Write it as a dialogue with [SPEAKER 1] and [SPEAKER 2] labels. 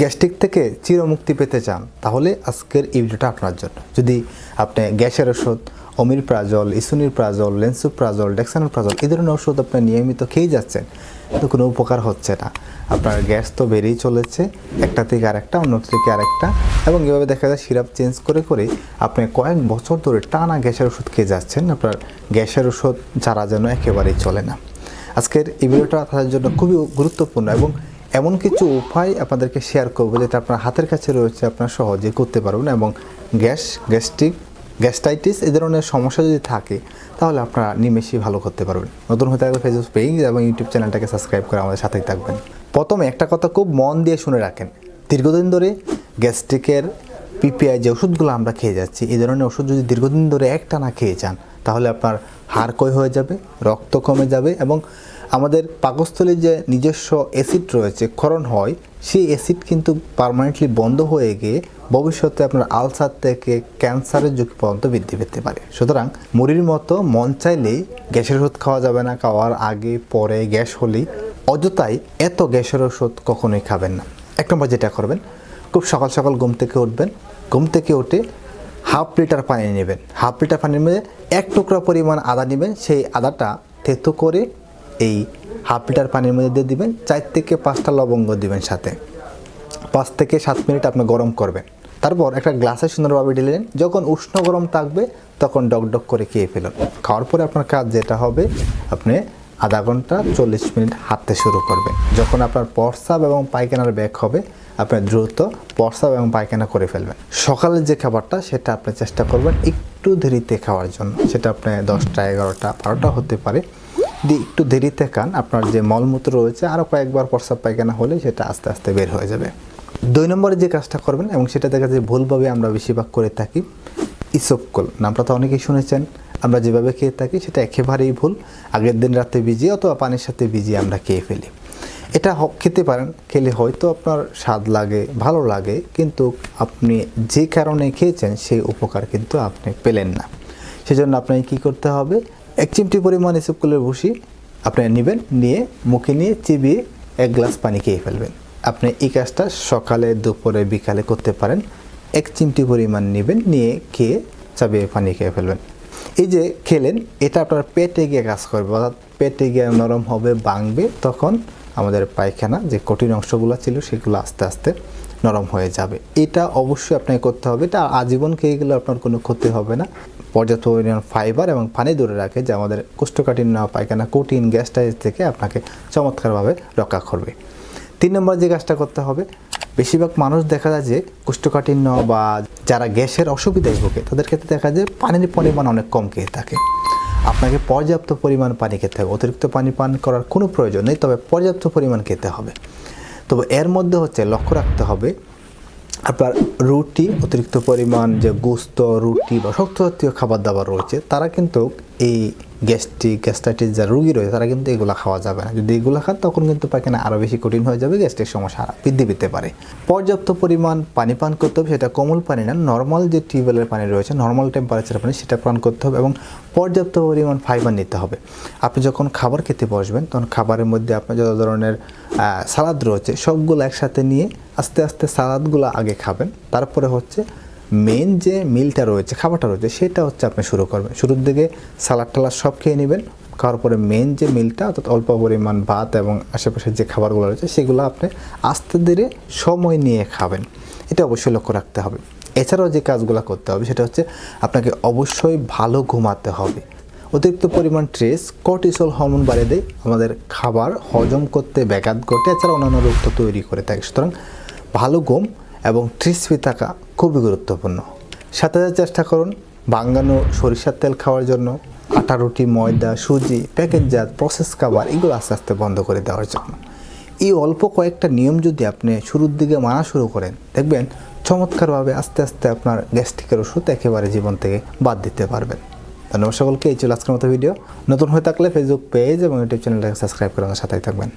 [SPEAKER 1] Gastric থেকে চিরমুক্তি পেতে চান, তাহলে আজকের এই ভিডিওটা আপনার জন্য। যদি আপনি গ্যাসের ওষুধ অমির প্রাজল ইসুনির প্রাজল লেন্সু প্রাজল ডেক্সানোর প্রাজল এই ধরনের ওষুধ আপনি নিয়মিত খেয়ে যাচ্ছেন কিন্তু কোনো উপকার হচ্ছে না। আপনার গ্যাস তো বেড়েই চলেছে, একটা থেকে আরেকটা অন্য থেকে আরেকটা, এবং এভাবে দেখা যায় সিরাপ চেঞ্জ করে করে আপনি কয়েক বছর ধরে টানা গ্যাসের ওষুধ খেয়ে যাচ্ছেন, আপনার গ্যাসের ওষুধ ছাড়া যেন একেবারেই চলে না। আজকের এই ভিডিওটা তাদের জন্য খুবই গুরুত্বপূর্ণ এবং এমন কিছু উপায় আপনাদেরকে শেয়ার করব যেটা আপনার হাতের কাছে রয়েছে, আপনার সহজে করতে পারবেন এবং গ্যাস, গ্যাস্ট্রিক গ্যাস্ট্রাইটিস এ ধরনের সমস্যা যদি থাকে, তাহলে আপনারা নিমেষেই ভালো করতে পারবেন। নতুন হতে থাকলে ফেসবুক পেজ এবং ইউটিউব চ্যানেলটাকে সাবস্ক্রাইব করে আমাদের সাথেই থাকবেন। প্রথমে একটা কথা খুব মন দিয়ে শুনে রাখেন। দীর্ঘদিন ধরে গ্যাস্ট্রিকের পিপিআই যে ওষুধগুলো আমরা খেয়ে যাচ্ছি এই ধরনের ওষুধ যদি দীর্ঘদিন ধরে একটা না খেয়ে যান, তাহলে আপনার হাড় ক্ষয় হয়ে যাবে, রক্ত কমে যাবে এবং আমাদের পাকস্থলীর যে নিজস্ব অ্যাসিড রয়েছে, ক্ষরণ হয়, সেই অ্যাসিড কিন্তু পার্মানেন্টলি বন্ধ হয়ে গিয়ে ভবিষ্যতে আপনার আলসার থেকে ক্যান্সারের ঝুঁকি পর্যন্ত বৃদ্ধি পেতে পারে। সুতরাং মুড়ির মতো মন চাইলেই গ্যাসের ওষুধ খাওয়া যাবে না, খাওয়ার আগে, পরে গ্যাস হলেই। অযথাই এত গ্যাসের ওষুধ কখনোই খাবেন না। এক নম্বর যেটা করবেন, খুব সকাল সকাল ঘুম থেকে উঠবেন। ঘুম থেকে উঠে হাফ লিটার পানি নেবেন। হাফ লিটার পানির মধ্যে এক টুকরা পরিমাণ আদা নেবেন। সেই আদাটা থেতো করে এই হাফ লিটার পানির মধ্যে দিয়ে দিবেন, চার থেকে পাঁচটা লবঙ্গ দিবেন সাথে। পাঁচ থেকে সাত মিনিট আপনি গরম করবেন। তারপর একটা গ্লাসে সুন্দরভাবে ঢেলেন যখন উষ্ণ গরম থাকবে, তখন ডক ডক করে খেয়ে ফেলুন। খাওয়ার পরে আপনার কাজ যেটা হবে, আপনি আধা ঘণ্টা চল্লিশ মিনিট হাঁটতে শুরু করবেন। যখন আপনার প্রস্রাব এবং পায়খানার ব্যাগ হবে, আপনি দ্রুত প্রস্রাব এবং পায়খানা করে ফেলবেন। সকালের যে খাবারটা, সেটা আপনি চেষ্টা করবেন একটু দেরিতে খাওয়ার জন্য। সেটা আপনি দশটা, এগারোটা, বারোটা হতে পারে। দিয়ে একটু দেরিতে খান, আপনার যে মলমূত্র রয়েছে আরও কয়েকবার প্রস্রাব পায়খানা হলে সেটা আস্তে আস্তে বের হয়ে যাবে। দুই নম্বরে যে কাজটা করবেন, এবং সেটা দেখা যায় ভুলভাবে আমরা বেশিরভাগ করে থাকি ইসবকল নামটা তো অনেকেই শুনেছেন। আমরা যেভাবে খেয়ে থাকি, সেটা একেবারেই ভুল। আগের দিন রাতে ভিজিয়ে অথবা পানির সাথে ভিজিয়ে আমরা খেয়ে ফেলি। এটা খেতে পারেন। খেলে হয়তো আপনার স্বাদ লাগে, ভালো লাগে, কিন্তু আপনি যে কারণে খেয়েছেন, সেই উপকার কিন্তু আপনি পেলেন না। সেজন্য আপনাকে কী করতে হবে? এক চিমটি পরিমাণ ইসবকুলের ভুসি আপনি নেবেন, নিয়ে মুখে নিয়ে চিবিয়ে এক গ্লাস পানি খেয়ে ফেলবেন। আপনি এই কাজটা সকালে, দুপুরে, বিকালে করতে পারেন। এক চিমটি পরিমাণ নেবেন, নিয়ে খেয়ে চাবিয়ে পানি খেয়ে ফেলবেন। এই যে খেলেন, এটা আপনার পেটে গিয়ে কাজ করবে, অর্থাৎ পেটে গিয়ে নরম হবে বাংবে তখন আমাদের পায়খানা যে কঠিন অংশগুলো ছিল সেগুলো আস্তে আস্তে নরম হয়ে যাবে। এটা অবশ্যই আপনাকে করতে হবে। এটা আজীবন খেয়ে গেলে আপনার কোনো ক্ষতি হবে না। পর্যাপ্ত পরিমাণ ফাইবার এবং পানি দূরে রাখে, যে আমাদের কোষ্ঠকাঠিন্য, পায়খানা, কঠিন গ্যাস্টাইজ থেকে আপনাকে চমৎকারভাবে রক্ষা করবে। তিন নম্বর যে কাজটা করতে হবে, বেশিরভাগ মানুষ দেখা যায় যে কোষ্ঠকাঠিন্য বা যারা গ্যাসের অসুবিধায় ভোগে, তাদের ক্ষেত্রে দেখা যায় পানির পরিমাণ অনেক কম খেয়ে থাকে। আপনাকে পর্যাপ্ত পরিমাণ পানি খেতে হবে। অতিরিক্ত পানি পান করার কোনো প্রয়োজন নেই, তবে পর্যাপ্ত পরিমাণ খেতে হবে। তবে এর মধ্যে হচ্ছে লক্ষ্য রাখতে হবে আপনার রুটি, অতিরিক্ত পরিমাণ যে গোস্ত, রুটি বা শক্ত জাতীয় খাবার দাবার রয়েছে, তারা কিন্তু এই গ্যাস্ট্রিক গ্যাস্ট্রাইটিস যারা রুগী রয়েছে, তারা কিন্তু এগুলো খাওয়া যাবে না। যদি এগুলো খান, তখন কিন্তু পায়খানা আরও বেশি কঠিন হয়ে যাবে গ্যাস্ট্রিক সমস্যা বৃদ্ধি পেতে পারে। পর্যাপ্ত পরিমাণ পানি পান করতে হবে, সেটা কোমল পানি না নর্মাল যে টিউবওয়েলের পানি রয়েছে নর্মাল টেম্পারেচার পানি, সেটা পান করতে হবে এবং পর্যাপ্ত পরিমাণ ফাইবার নিতে হবে। আপনি যখন খাবার খেতে বসবেন, তখন খাবারের মধ্যে আপনার যত ধরনের সালাদ রয়েছে, সবগুলো একসাথে নিয়ে আস্তে আস্তে সালাদগুলো আগে খাবেন। তারপরে হচ্ছে মেন যে মিলটা রয়েছে, খাবারটা রয়েছে, সেটা হচ্ছে আপনি শুরু করবেন। শুরুর দিকে সালাদ টালাদ সব খেয়ে নেবেন। খাওয়ার পরে মেন যে মিলটা অর্থাৎ অল্প পরিমাণ ভাত এবং আশেপাশের যে খাবারগুলো রয়েছে, সেগুলো আপনি আস্তে ধীরে সময় নিয়ে খাবেন। এটা অবশ্যই লক্ষ্য রাখতে হবে। এছাড়াও যে কাজগুলো করতে হবে, সেটা হচ্ছে আপনাকে অবশ্যই ভালো ঘুমাতে হবে। অতিরিক্ত পরিমাণ স্ট্রেস কর্টিসল হরমোন বাড়িয়ে দেয়, আমাদের খাবার হজম করতে ব্যাঘাত ঘটে, এছাড়া অন্যান্য রোগ তো তৈরি করে থাকে। সুতরাং ভালো ঘুম এবং ট্রিস ফ্রি থাকা খুবই গুরুত্বপূর্ণ। সাথে সাথে চেষ্টা করুন, বাঙ্গানো সরিষার তেল খাওয়ার জন্য, আটা, রুটি, ময়দা, সুজি প্যাকেটজাত প্রসেস খাবার এগুলো আস্তে আস্তে বন্ধ করে দেওয়ার জন্য। এই অল্প কয়েকটা নিয়ম যদি আপনি শুরুর দিকে মানা শুরু করেন, দেখবেন চমৎকারভাবে আস্তে আস্তে আপনার গ্যাস্ট্রিকের ওষুধ একেবারে জীবন থেকে বাদ দিতে পারবেন। ধন্যবাদ সকলকে, এই ছিল আজকের মতো ভিডিও। নতুন হয়ে থাকলে ফেসবুক পেজ এবং ইউটিউব চ্যানেলটাকে সাবস্ক্রাইব করে আমার সাথেই থাকবেন।